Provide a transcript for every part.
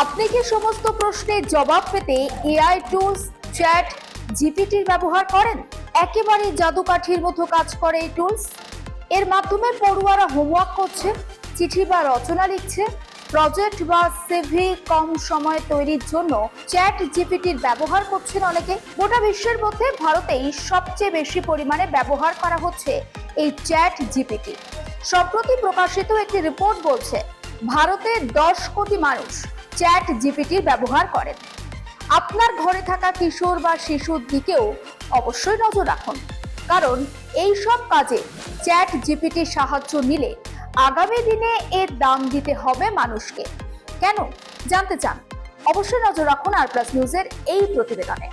আপনি কি সমস্ত প্রশ্নের জবাব পেতে এআই টুলস, চ্যাট, জিপিটির ব্যবহার করেন? একেবারে জাদুকাঠির মতো কাজ করে এই টুলস? এর মাধ্যমে পড়ুয়ারা হোমওয়ার্ক করছে, চিঠি বা রচনা লিখছে, প্রজেক্ট বা সিভি কম সময় তৈরির জন্য চ্যাট জিপিটির ব্যবহার করছেন অনেকে। গোটা বিশ্বের মধ্যে ভারতেই সবচেয়ে বেশি পরিমাণে ব্যবহার করা হচ্ছে এই চ্যাট জিপিটি। সম্প্রতি প্রকাশিত একটি রিপোর্ট বলছে, ভারতে দশ কোটি মানুষ চ্যাট জিপিটি ব্যবহার করেন। আপনার ঘরে থাকা কিশোর বা শিশুর দিকেও অবশ্যই নজর রাখুন। কারণ এই সব কাজে চ্যাট জিপিটির সাহায্য নিলে আগামী দিনে এর দাম দিতে হবে মানুষকে। কেন? জানতে চান। অবশ্যই নজর রাখুন আর প্লাস নিউজের এই প্রতিবেদনে।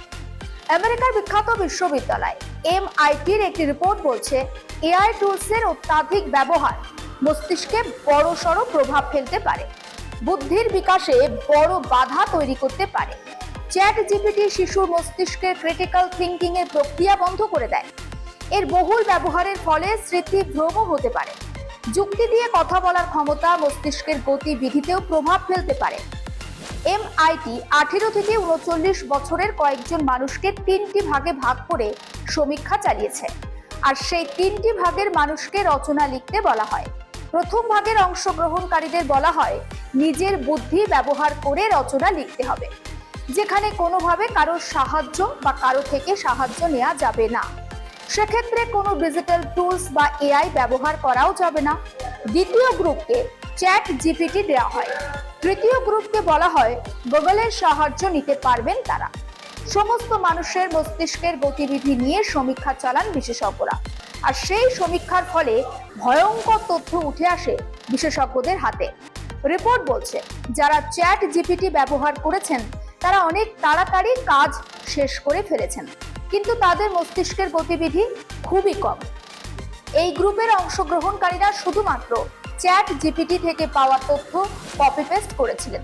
আমেরিকার বিখ্যাত বিশ্ববিদ্যালয় এমআইটির একটি রিপোর্ট বলছে, এআই টুলসের অত্যাধিক ব্যবহার মস্তিষ্কে বড়সড় প্রভাব ফেলতে পারে। বুদ্ধির বিকাশে বড় বাধা তৈরি করতে পারে। চ্যাট জিপিটি শিশুর মস্তিষ্কের ক্রিটিক্যাল থিঙ্কিং এর প্রক্রিয়া বন্ধ করে দেয়। এর বহুল ব্যবহারের ফলে স্মৃতি ভ্রম হতে পারে। যুক্তি দিয়ে কথা বলার ক্ষমতা মস্তিষ্কের গতিবিধিতেও প্রভাব ফেলতে পারে। এমআইটি আঠেরো থেকে উনচল্লিশ বছরের কয়েকজন মানুষকে তিনটি ভাগে ভাগ করে সমীক্ষা চালিয়েছে। আর সেই তিনটি ভাগের মানুষকে রচনা লিখতে বলা হয়। প্রথম ভাগের অংশগ্রহণকারীদের বলা হয়, নিজের বুদ্ধি ব্যবহার করে রচনা লিখতে হবে। যেখানে কোনোভাবে কারোর সাহায্য বা কারও থেকে সাহায্য নেওয়া যাবে না। সেক্ষেত্রে কোনো ডিজিটাল টুলস বা এআই ব্যবহার করাও যাবে না। দ্বিতীয় গ্রুপকে চ্যাট জিপিটি দেওয়া হয়। তৃতীয় গ্রুপকে বলা হয় গুগলের সাহায্য নিতে পারবেন তারা। সমস্ত মানুষের মস্তিষ্কের গতিবিধি নিয়ে সমীক্ষা চালান বিশেষজ্ঞরা। আর সেই সমীক্ষার ফলে ভয়ঙ্কর তথ্য উঠে আসে বিশেষজ্ঞদের হাতে। রিপোর্ট বলছে, যারা চ্যাট জিপিটি ব্যবহার করেছেন, তারা অনেক তাড়াতাড়ি কাজ শেষ করে ফেলেছেন। কিন্তু তাদের মস্তিষ্কের গতিবিধি খুবই কম। এই গ্রুপের অংশগ্রহণকারীরা শুধুমাত্র চ্যাট জিপিটি থেকে পাওয়া তথ্য কপি পেস্ট করেছিলেন,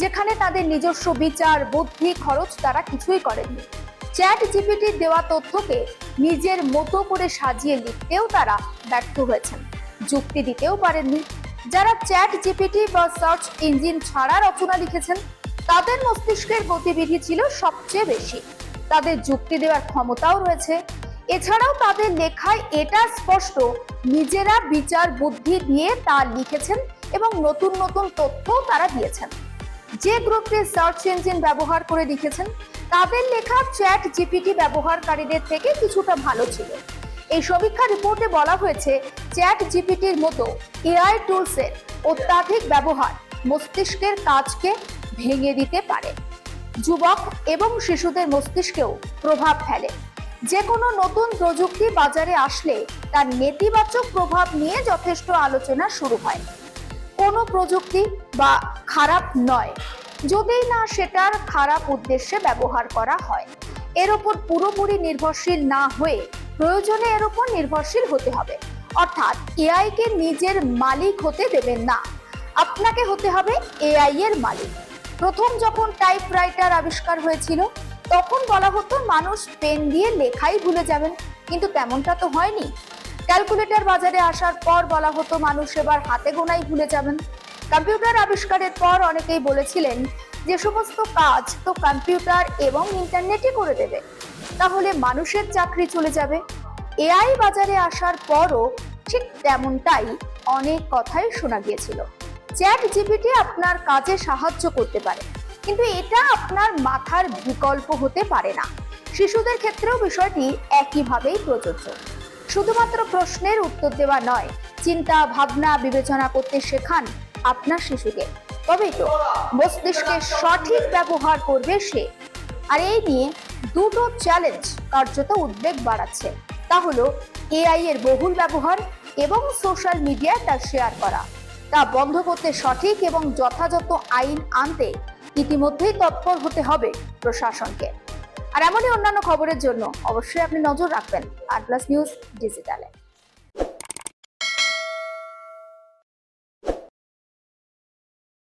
যেখানে তাদের নিজস্ব বিচার, বুদ্ধি, খরচ তারা কিছুই করেননি। চ্যাট জিপিটির দেওয়া তথ্যকে নিজের মতো করে সাজিয়ে লিখতেও তারা ব্যর্থ হয়েছেন। যুক্তি দিতেও পারেননি। যারা চ্যাট জিপিটি বা সার্চ ইঞ্জিন ছাড়া রচনা লিখেছেন, তাদের মস্তিষ্কের গতিবিধি ছিল সবচেয়ে বেশি। তাদের যুক্তি দেওয়ার ক্ষমতাও রয়েছে। এছাড়াও তাদের লেখায় এটা স্পষ্ট, নিজেরা বিচার বুদ্ধি দিয়ে তা লিখেছেন এবং নতুন নতুন তথ্যও তারা দিয়েছেন। যে গ্রুপটি সার্চ ইঞ্জিন ব্যবহার করে লিখেছেন, তাদের লেখা চ্যাট জিপিটি ব্যবহারকারীদের থেকে কিছুটা ভালো ছিল। এই সমীক্ষা রিপোর্টে বলা হয়েছে, চ্যাট জিপিটির মতো এআই টুলসের অত্যাধিক ব্যবহার মস্তিষ্কের কাজকে ভেঙে দিতে পারে। যুবক এবং শিশুদের মস্তিষ্কেও প্রভাব ফেলে। যে কোনো নতুন প্রযুক্তি বাজারে আসলে তার নেতিবাচক প্রভাব নিয়ে যথেষ্ট আলোচনা শুরু হয়। কোনো প্রযুক্তি বা খারাপ নয়, যদি না সেটার খারাপ উদ্দেশ্যে ব্যবহার করা হয়। এর ওপর পুরোপুরি নির্ভরশীল না হয়ে প্রয়োজনে এর ওপর নির্ভরশীল হতে হবে। অর্থাৎ এআই কে নিজের মালিক হতে দেবেন না। আপনাকে হতে হবে এআই এর মালিক। প্রথম যখন টাইপরাইটার আবিষ্কার হয়েছিল, তখন বলা হতো মানুষ পেন দিয়ে লেখাই ভুলে যাবেন, কিন্তু তেমনটা তো হয়নি। ক্যালকুলেটর বাজারে আসার পর বলা হতো মানুষ এবার হাতে গোনাই ভুলে যাবেন। কম্পিউটার আবিষ্কারের পর অনেকেই বলেছিলেন যে সমস্ত কাজ তো কম্পিউটার এবং ইন্টারনেটই করে দেবে। তাহলে মানুষের চাকরি চলে যাবে। এআই বাজারে আসার পরও ঠিক তেমনটাই অনেক কথাই শোনা গিয়েছিল। চ্যাট জিপিটি আপনার কাজে সাহায্য করতে পারে, কিন্তু এটা আপনার মাথার বিকল্প হতে পারে না। শিশুদের ক্ষেত্রেও বিষয়টি একইভাবেই প্রযোজ্য। শুধুমাত্র প্রশ্নের উত্তর দেওয়া নয়, চিন্তা, ভাবনা, বিবেচনা করতে শেখান আপনার শিশুকে। তবেই তো মস্তিষ্কের সঠিক ব্যবহার করবে সে। আর এই নিয়ে দুটো চ্যালেঞ্জ কার্যত উদ্বেগ বাড়াচ্ছে। তা হলো এআই এর বহুল ব্যবহার এবং সোশ্যাল মিডিয়ায় তা শেয়ার করা। তা বন্ধ করতে সঠিক এবং যথাযথ আইন আনতে ইতিমধ্যেই তৎপর হতে হবে প্রশাসনকে। আর এমনই অন্যান্য খবরের জন্য অবশ্যই আপনি নজর রাখবেন আট প্লাস নিউজ ডিজিটালে।